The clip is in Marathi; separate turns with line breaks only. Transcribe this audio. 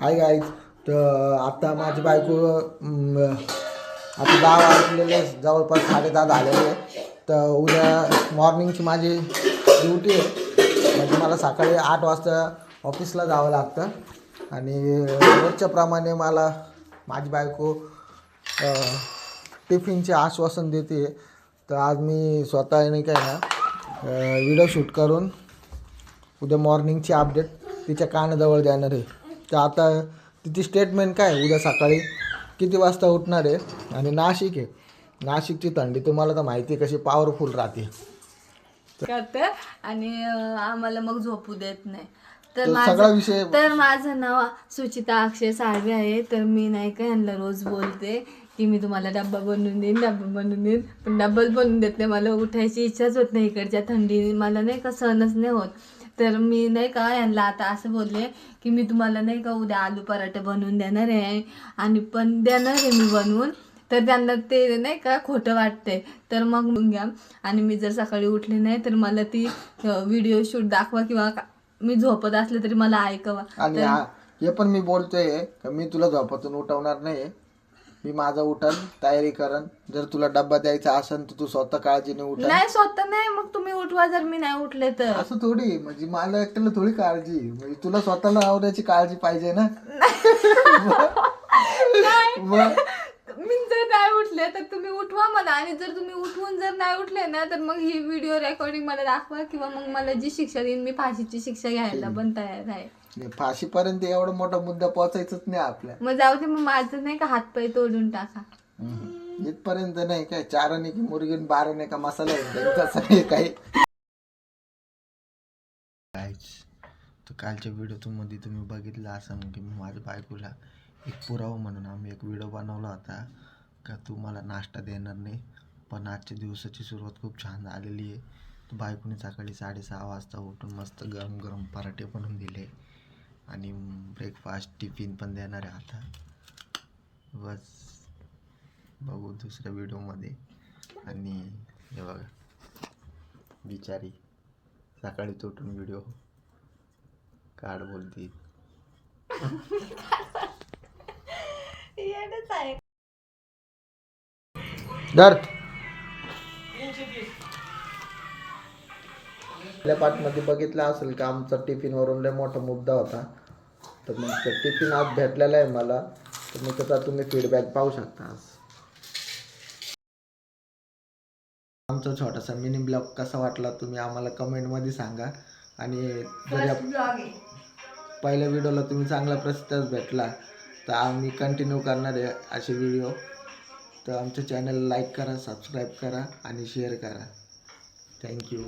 हाय गाईज तर आता माझी बायको आता दहा वाजलेले जवळपास साडेदहा झालेले आहे. तर उद्या मॉर्निंगची माझी ड्युटी आहे. म्हणजे मला सकाळी आठ वाजता ऑफिसला जावं लागतं. आणि रोजच्याप्रमाणे मला माझी बायको टिफिनचे आश्वासन देते. तर आज मी स्वतःने काय ना व्हिडिओ शूट करून उद्या मॉर्निंगची अपडेट तिच्या कानाजवळ देणार आहे. तर आता तिची स्टेटमेंट काय? उद्या सकाळी किती वाजता उठणार आहे? आणि नाशिक आहे. नाशिकची थंडी तुम्हाला तर माहिती आहे कशी पॉवरफुल राहते.
करते. आणि आम्हाला मग झोपू देत नाही. तर
तर सगळा
माझं
विषय
तर माझं नाव सुचिता अक्षय साळवे आहे. तर मी नाही का ह्यांना रोज बोलते की मी तुम्हाला डब्बा बनवून देईन डब्बा बनवून देईन. पण डब्बाच बनवून देत नाही. मला उठायची इच्छाच होत नाही इकडच्या थंडी. मला नाही का सहनच नाही होत. तर मी नाही का यांना आता असं बोलले की मी तुम्हाला नाही का उद्या आलू पराठे बनवून देणार आहे. आणि पण देणार आहे मी बनवून. तर त्यांना ते नाही का खोटं वाटतंय. तर मग घ्या. आणि मी जर सकाळी उठले नाही तर मला ती व्हिडिओ शूट दाखवा किंवा मी झोपत असले तरी मला ऐकवा.
आणि हे पण मी बोलतोय मी तुला झोपातून उठवणार नाही मी माझा उठन तयारी करन जर तुला डब्बा द्यायचा असेल तर तू स्वतः काळजीने उठन.
नाही स्वतः नाही मग तुम्ही उठवा जर मी नाही उठले तर.
असं थोडी म्हणजे मला एकट्याला थोडी काळजी. आहे. म्हणजे तुला स्वतःला आवडायची काळजी पाहिजे ना? मग?
मी जर नाही उठले तर तुम्ही उठवा मला. आणि जर तुम्ही उठवून जर नाही उठले ना तर मग ही व्हिडिओ रेकॉर्डिंग मला दाखवा किंवा मग मला जी शिक्षा देईन मी फाशीची शिक्षा घ्यायला पण तयार आहे.
नाही, फाशीपर्यंत एवढा मोठा मुद्दा पोहोचायचाच नाही आपल्या.
मग जाऊ दे मग माझं नाही का हातपाय तोडून टाका.
इथपर्यंत नाही काय चाराने की मुर्गी आणि बाराने का मसाला आहे तसं नाही काही. तर कालच्या व्हिडिओमध्ये तुम्ही बघितलं असं की मी माझ्या बायकोला एक पुरावा म्हणून आम्ही एक व्हिडिओ बनवला होता. का तू मला नाश्ता देणार नाही पण आजच्या दिवसाची सुरुवात खूप छान झालेली आहे. तर बायकोने सकाळी साडेसहा वाजता उठून मस्त गरम गरम पराठे बनवून दिले. आणि ब्रेकफास्ट टिफिन पण देणार आहे आता. बस. बघू दुसऱ्या व्हिडिओमध्ये आणि हे बघा. बिचारी सकाळी उठून व्हिडिओ काढ बोलती. धर. आपल्या पाठमध्ये बघितलं असेल का आमचा टिफिनवरून लय मोठा मुद्दा होता. तर मग तो टिफिन आज भेटलेला आहे मला. तर मग त्याचा तुम्ही फीडबॅक पाहू शकता आज. आमचा छोटासा मिनी ब्लॉग कसा वाटला तुम्ही आम्हाला कमेंटमध्ये सांगा. आणि जर पहिल्या व्हिडिओला तुम्ही चांगला प्रतिसाद भेटला तर आम्ही कंटिन्यू करणार आहे असे व्हिडिओ तर आमच्या चॅनल लाईक करा सबस्क्राईब करा आणि शेअर करा. थँक्यू